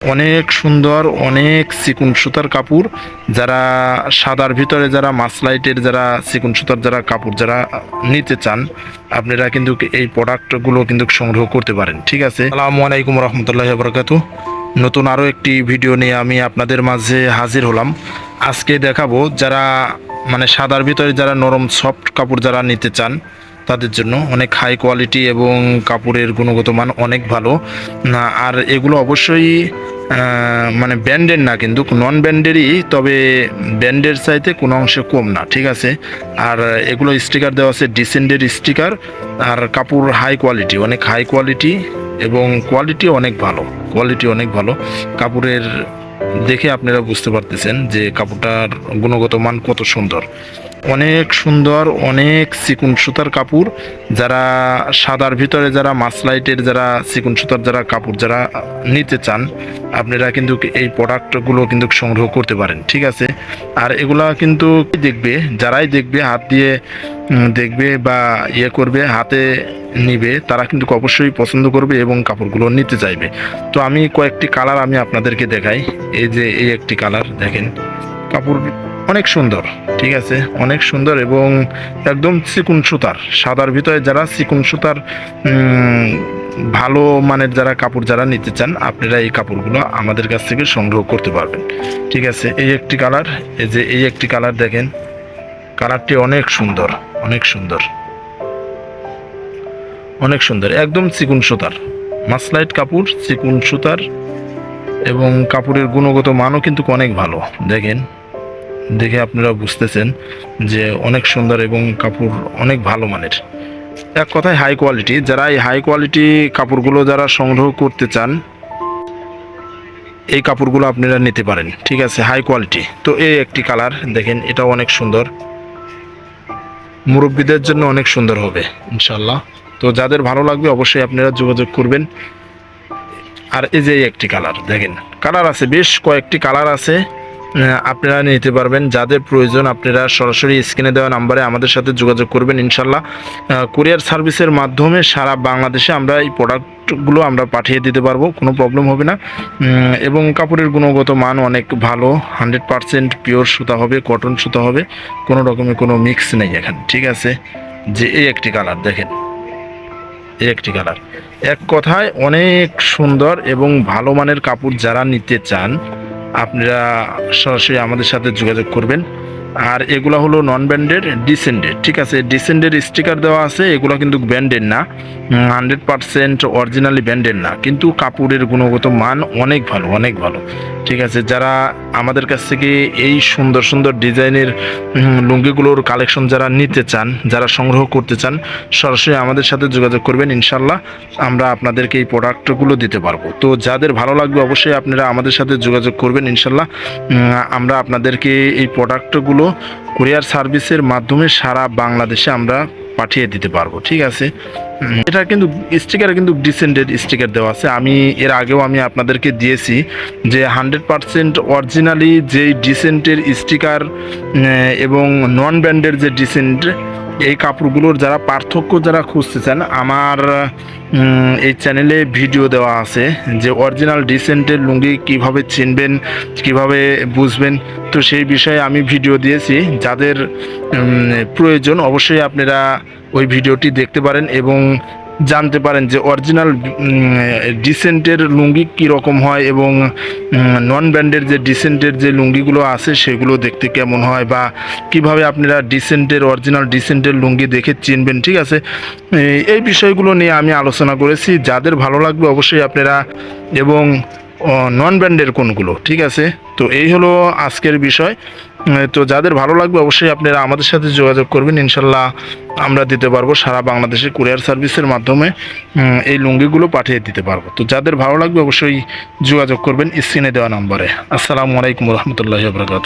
অনেক সুন্দর, অনেক চিকুন সুতার কাপড়। যারা সাদার ভিতরে যারা মাসলাইটের যারা চিকুন সুতার যারা কাপড় যারা নিতে চান, আপনারা কিন্তু এই প্রোডাক্টগুলো কিন্তু সংগ্রহ করতে পারেন, ঠিক আছে? আসসালামু আলাইকুম রহমতুল্লাহ বরকাতু নতুন আরও একটি ভিডিও নিয়ে আমি আপনাদের মাঝে হাজির হলাম। আজকে দেখাবো যারা মানে সাদার ভিতরে যারা নরম সফট কাপড় যারা নিতে চান তাদের জন্য অনেক হাই কোয়ালিটি এবং কাপড়ের গুণগত মান অনেক ভালো। আর এগুলো অবশ্যই মানে ব্যান্ডের না কিন্তু নন ব্যান্ডেরই তবে ব্যান্ডের চাইতে কোনো অংশে কম না, ঠিক আছে? আর এগুলো স্টিকার দেওয়া আছে ডিসেন্ডের স্টিকার আর কাপড় হাই কোয়ালিটি অনেক হাই কোয়ালিটি এবং কোয়ালিটি অনেক ভালো কোয়ালিটি অনেক ভালো। কাপড়ের দেখে আপনারা বুঝতে পারতেছেন যে কাপড়টার গুণগত মান কত সুন্দর। অনেক সুন্দর, অনেক চিকুন সুতার কাপড়। যারা সাদার ভিতরে যারা মাসলাইটের যারা চিকুন সুতার যারা কাপড় যারা নিতে চান, আপনারা কিন্তু এই প্রোডাক্টগুলো কিন্তু সংগ্রহ করতে পারেন, ঠিক আছে? আর এগুলা কিন্তু দেখবে, যারাই দেখবে, হাত দিয়ে দেখবে বা ইয়ে করবে, হাতে নিবে, তারা কিন্তু অবশ্যই পছন্দ করবে এবং কাপড়গুলো নিতে চাইবে। তো আমি কয়েকটি কালার আমি আপনাদেরকে দেখাই। এই যে এই একটি কালার, দেখেন। কাপড় অনেক সুন্দর, ঠিক আছে? অনেক সুন্দর এবং একদম চিকুন সুতার সাদার ভিতরে যারা চিকুন সুতার ভালো মানের যারা কাপড় যারা নিতে চান, আপনারা এই কাপড়গুলো আমাদের কাছ থেকে সংগ্রহ করতে পারবেন, ঠিক আছে? এই একটি কালার, এই যে এই একটি কালার দেখেন, কালারটি অনেক সুন্দর অনেক সুন্দর অনেক সুন্দর, একদম চিকুন সুতার মাসলাইট কাপড় চিকুন সুতার এবং কাপড়ের গুণগত মানও কিন্তু অনেক ভালো, দেখেন। দেখে আপনারা বুঝতেছেন যে অনেক সুন্দর এবং কাপড় অনেক ভালো মানের। এক কথায় হাই কোয়ালিটি যারা এই হাই কোয়ালিটি কাপড়গুলো যারা সংগ্রহ করতে চান, এই কাপড়গুলো আপনারা নিতে পারেন। ঠিক আছে হাই কোয়ালিটি তো এই একটি কালার দেখেন, এটাও অনেক সুন্দর। মুরব্বীদের জন্য অনেক সুন্দর হবে ইনশাল্লাহ তো যাদের ভালো লাগবে অবশ্যই আপনারা যোগাযোগ করবেন। আর এই যে একটি কালার দেখেন কালার আছে, বেশ কয়েকটি কালার আছে। আপনারা নিতে পারবেন। যাদের প্রয়োজন আপনারা সরাসরি স্ক্রিনে দেওয়া নাম্বারে আমাদের সাথে যোগাযোগ করবেন ইনশাল্লাহ। কুরিয়ার সার্ভিসের মাধ্যমে সারা বাংলাদেশে আমরা এই প্রোডাক্টগুলো আমরা পাঠিয়ে দিতে পারব, কোনো প্রবলেম হবে না। এবং কাপড়ের গুণগত মান অনেক ভালো, হান্ড্রেড পারসেন্ট পিওর সুতা হবে, কটন সুতা হবে, কোনো রকমের কোনো মিক্স নেই এখানে, ঠিক আছে? যে এই একটি কালার দেখেন, এই একটি কালার। এক কথায় অনেক সুন্দর এবং ভালো মানের কাপড় যারা নিতে চান আপনারা সরাসরি আমাদের সাথে যোগাযোগ করবেন। আর এগুলো হলো নন ব্যান্ডেড ডিসেন্ডেড ঠিক আছে? ডিসেন্ডের স্টিকার দেওয়া আছে, এগুলো কিন্তু ব্যান্ডেড না। হান্ড্রেড পারসেন্ট অরিজিনালি ব্যান্ডেড না। কিন্তু কাপড়ের গুণগত মান অনেক ভালো অনেক ভালো। ঠিক আছে? যারা আমাদের কাছ থেকে এই সুন্দর সুন্দর ডিজাইনের লুঙ্গিগুলোর কালেকশন যারা নিতে চান, যারা সংগ্রহ করতে চান, সরাসরি আমাদের সাথে যোগাযোগ করবেন ইনশাল্লাহ আমরা আপনাদেরকে এই প্রোডাক্টগুলো দিতে পারব। তো যাদের ভালো লাগবে, অবশ্যই আপনারা আমাদের সাথে যোগাযোগ করবেন ইনশাল্লাহ আমরা আপনাদেরকে এই প্রোডাক্টগুলো কুরিয়ার সার্ভিসের মাধ্যমে সারা বাংলাদেশে আমরা পাঠিয়ে দিতে পারব, ঠিক আছে? এটা কিন্তু স্টিকার কিন্তু ডিসেন্টেড স্টিকার দেওয়া আছে। আমি এর আগেও আমি আপনাদেরকে দিয়েছি যে হান্ড্রেড পারসেন্ট অরিজিনালি যেই ডিসেন্টের স্টিকার এবং নন ব্র্যান্ডের যে ডিসেন্ট এই কাপড়গুলোর যারা পার্থক্য যারা খুঁজতেছেন, আমার এই চ্যানেলে ভিডিও দেওয়া আছে যে অরিজিনাল ডিসেন্টের লুঙ্গি কীভাবে চিনবেন, কীভাবে বুঝবেন। তো সেই বিষয়ে আমি ভিডিও দিয়েছি। যাদের প্রয়োজন অবশ্যই আপনারা ওই ভিডিওটি দেখতে পারেন এবং জানতে পারেন যে অরিজিনাল ডিসেন্টের লুঙ্গি কীরকম হয় এবং নন ব্র্যান্ডের যে ডিসেন্টের যে লুঙ্গিগুলো আছে সেগুলো দেখতে কেমন হয় বা কীভাবে আপনারা ডিসেন্টের অরিজিনাল ডিসেন্টের লুঙ্গি দেখে চিনবেন, ঠিক আছে? এই- এই বিষয়গুলো নিয়ে আমি আলোচনা করেছি। যাদের ভালো লাগবে অবশ্যই আপনারা এবং নন ব্র্যান্ডের কোনগুলো? ঠিক আছে? তো এই হলো আজকের বিষয়। তো যাদের ভালো লাগবে অবশ্যই আপনারা আমাদের সাথে যোগাযোগ করবেন। ইনশাল্লাহ আমরা দিতে পারব সারা বাংলাদেশে কুরিয়ার সার্ভিসের মাধ্যমে এই লুঙ্গিগুলো পাঠিয়ে দিতে পারব। তো যাদের ভালো লাগবে অবশ্যই যোগাযোগ করবেন স্ক্রিনে দেওয়া নম্বরে। আসসালামু আলাইকুম রহমতুল্লাহ বরকাত